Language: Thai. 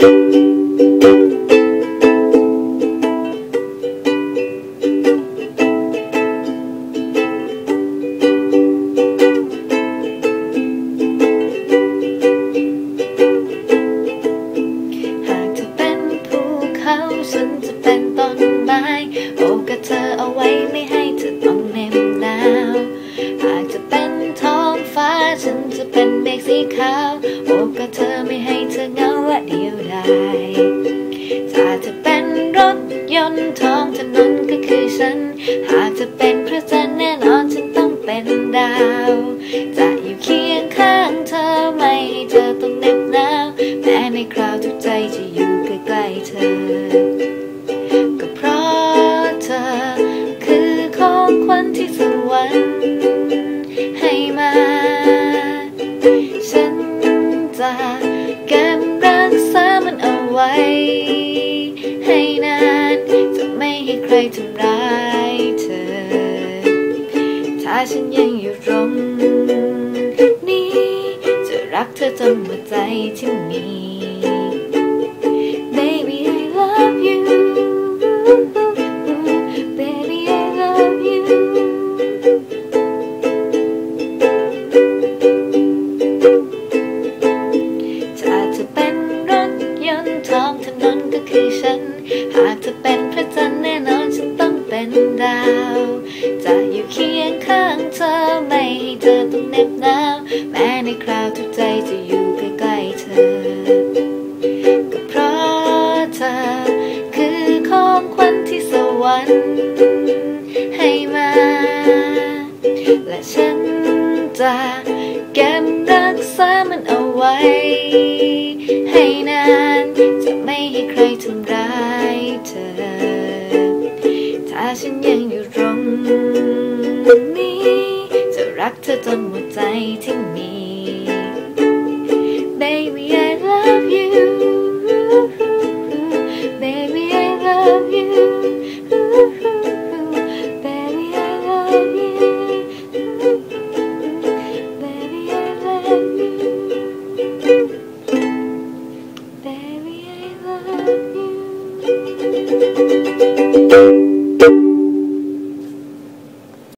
ฉันจะเป็นต้นไม้โอบกับเธอเอาไว้ไม่ให้เธอต้องเหน็บหนาวหากจะเป็นท้องฟ้า ฉันจะเป็นเมฆสีขาวโอบกับเธอไม่ให้เธอเหงา ถ้าเธอเป็นรถยนต์ท้องถนนก็คือฉัน หากจะเป็นพระจันทร์แน่นอนฉันต้องเป็นดาว จะอยู่เคียงข้างเธอไม่ให้เธอต้องเหน็บหนาว แม้ในคราวทุกใจจะอยู่ใกล้ๆเธอ ก็เพราะเธอ คือของขวัญที่สวรรค์ให้มา ฉันจะ ให้ใครทำร้ายเธอ ถ้าฉันยังอยู่ตรงนี้ จะรักเธอจนหมดใจที่มี Baby I love you Baby I love you ถ้าจะเป็นรถยนต์ท้องถนนก็คือฉัน หากจะเป็นพระจันทร์ เป็นดาว จะอยู่เคียงข้างเธอไม่ให้เธอต้องเหน็บหนาว แม้ในคราวทุกใจจะอยู่ใกล้ๆเธอ ก็เพราะเธอ คือของขวัญที่สวรรค์ให้มา และฉันจะเก็บรักษามันเอาไว้ ให้นานจะไม่ให้ใครทำร้าย ฉันยังอยู่ตรงนี้ จะรักเธอจนหมดใจที่มี Baby I love you Baby I love you Baby I love you Baby I love you Baby I love you